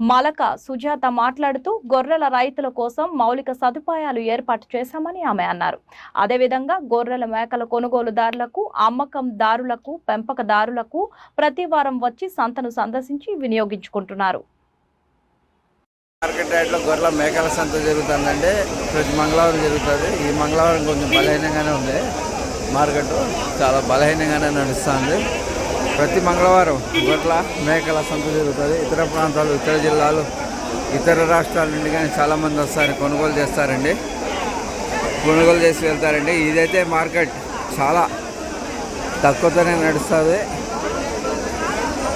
Malaka Sujatha మాట్లాడుతూ గొర్రెల రైతుల కోసం మౌలిక సదుపాయాలు ఏర్పాటు చేశామని ఆమె అన్నారు. అదేవిధంగా గొర్రెల మేకల కొనుగోలుదారులకు అమ్మకందారులకు పెంపకదారులకు ప్రతి వారం వచ్చి సంతను సందర్శించి వినియోగించుకుంటున్నారు. మార్కెట్ రేట్లో గొర్రెల మేకల సంత జరుగుతుందండి. ప్రతి మంగళవారం జరుగుతుంది. ఈ మంగళవారం కొంచెం బలహీనంగానే ఉంది. మార్కెట్ చాలా బలహీనంగానే నడుస్తుంది. ప్రతి మంగళవారం గొడ్ల మేకల సంత జరుగుతుంది. ఇతర ప్రాంతాలు ఇతర జిల్లాలు ఇతర రాష్ట్రాల నుండి కానీ చాలామంది వస్తారు కొనుగోలు చేస్తారండి. కొనుగోలు చేసి వెళ్తారండి. ఇదైతే మార్కెట్ చాలా తక్కువతోనే నడుస్తుంది.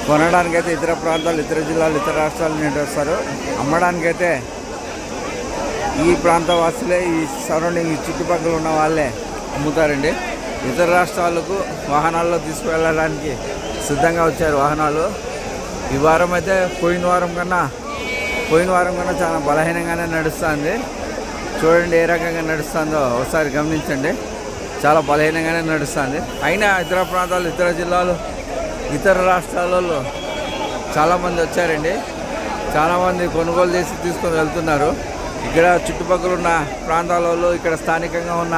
కొనడానికైతే ఇతర ప్రాంతాలు ఇతర జిల్లాలు ఇతర రాష్ట్రాల నుండి వస్తారు. అమ్మడానికైతే ఈ ప్రాంత వాసులే ఈ సరౌండింగ్ చుట్టుపక్కల ఉన్న వాళ్ళే అమ్ముతారండి. ఇతర రాష్ట్రాలకు వాహనాల్లో తీసుకువెళ్ళడానికి సిద్ధంగా వచ్చారు వాహనాలు. ఈ వారం అయితే పోయిన వారం కన్నా పోయిన వారం కన్నా చాలా బలహీనంగానే నడుస్తుంది. చూడండి ఏ రకంగా నడుస్తుందో ఒకసారి గమనించండి. చాలా బలహీనంగానే నడుస్తుంది. అయినా ఇతర ప్రాంతాలు ఇతర జిల్లాలు ఇతర రాష్ట్రాలలో చాలామంది వచ్చారండి. చాలామంది కొనుగోలు చేసి తీసుకొని వెళ్తున్నారు. ఇక్కడ చుట్టుపక్కల ఉన్న ప్రాంతాలలో ఇక్కడ స్థానికంగా ఉన్న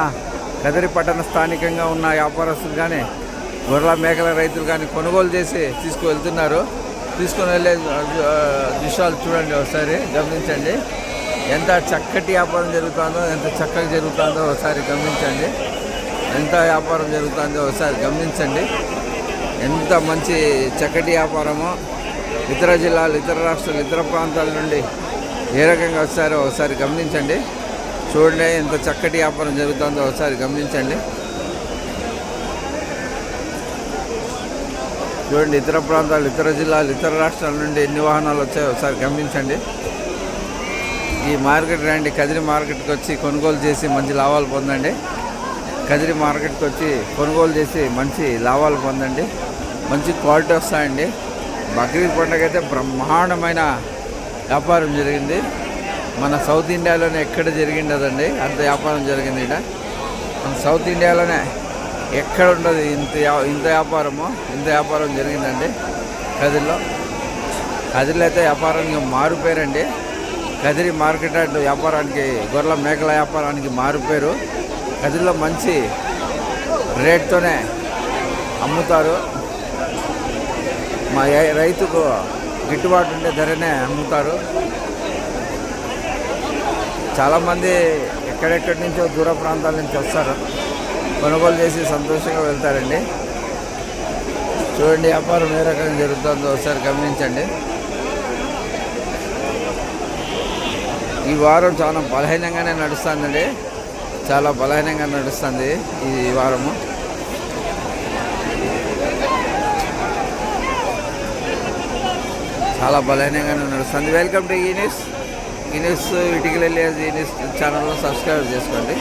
కదిరి పట్టణ స్థానికంగా ఉన్న వ్యాపారస్తులు కానీ గొర్రెల మేకల రైతులు కానీ కొనుగోలు చేసి తీసుకువెళ్తున్నారు. తీసుకొని వెళ్ళే దృశ్యాలు చూడండి ఒకసారి గమనించండి. ఎంత చక్కటి వ్యాపారం జరుగుతుందో ఎంత చక్కగా జరుగుతుందో ఒకసారి గమనించండి. ఎంత వ్యాపారం జరుగుతుందో ఒకసారి గమనించండి. ఎంత మంచి చక్కటి వ్యాపారమో. ఇతర జిల్లాలు ఇతర రాష్ట్రాలు ఇతర ప్రాంతాల నుండి ఏ రకంగా వచ్చారో ఒకసారి గమనించండి. చూడండి ఎంత చక్కటి వ్యాపారం జరుగుతుందో ఒకసారి గమనించండి. చూడండి ఇతర ప్రాంతాలు ఇతర జిల్లాలు ఇతర రాష్ట్రాల నుండి ఎన్ని వాహనాలు వచ్చాయో ఒకసారి గమనించండి. ఈ మార్కెట్ రండి కదిరి మార్కెట్కి వచ్చి కొనుగోలు చేసి మంచి లాభాలు పొందండి. కదిరి మార్కెట్కి వచ్చి కొనుగోలు చేసి మంచి లాభాలు పొందండి. మంచి క్వాలిటీ వస్తాయండి. బక్రీద్ పండుగ అయితే బ్రహ్మాండమైన వ్యాపారం జరిగింది. మన సౌత్ ఇండియాలోనే ఎక్కడ జరిగిండదండి అంత వ్యాపారం జరిగింది ఇక్కడ మన సౌత్ ఇండియాలోనే ఎక్కడ ఉండదు ఇంత ఇంత వ్యాపారము? ఇంత వ్యాపారం జరిగిందండి కదిరిలో. కదిరిలో అయితే వ్యాపారానికి మారిపోయారండి కదిరి మార్కెట్ యార్డ్ వ్యాపారానికి గొర్రెల మేకల వ్యాపారానికి మారిపోయారు కదిరిలో మంచి రేట్తోనే అమ్ముతారు. మా రైతుకు గిట్టుబాటు ఉండే ధరనే అమ్ముతారు. చాలామంది ఎక్కడెక్కడి నుంచో దూర ప్రాంతాల నుంచి వస్తారు. కొనుగోలు చేసి సంతోషంగా వెళ్తారండి. చూడండి వ్యాపారం ఏ రకంగా జరుగుతుందో ఒకసారి గమనించండి. ఈ వారం చాలా బలహీనంగానే నడుస్తుందండి. చాలా బలహీనంగా నడుస్తుంది ఈ వారము. చాలా బలహీనంగానే నడుస్తుంది. వెల్కమ్ టు ఈ న్యూస్. ఈ న్యూస్ ఇటుకలు ఈ న్యూస్ ఛానల్లో సబ్స్క్రైబ్ చేసుకోండి.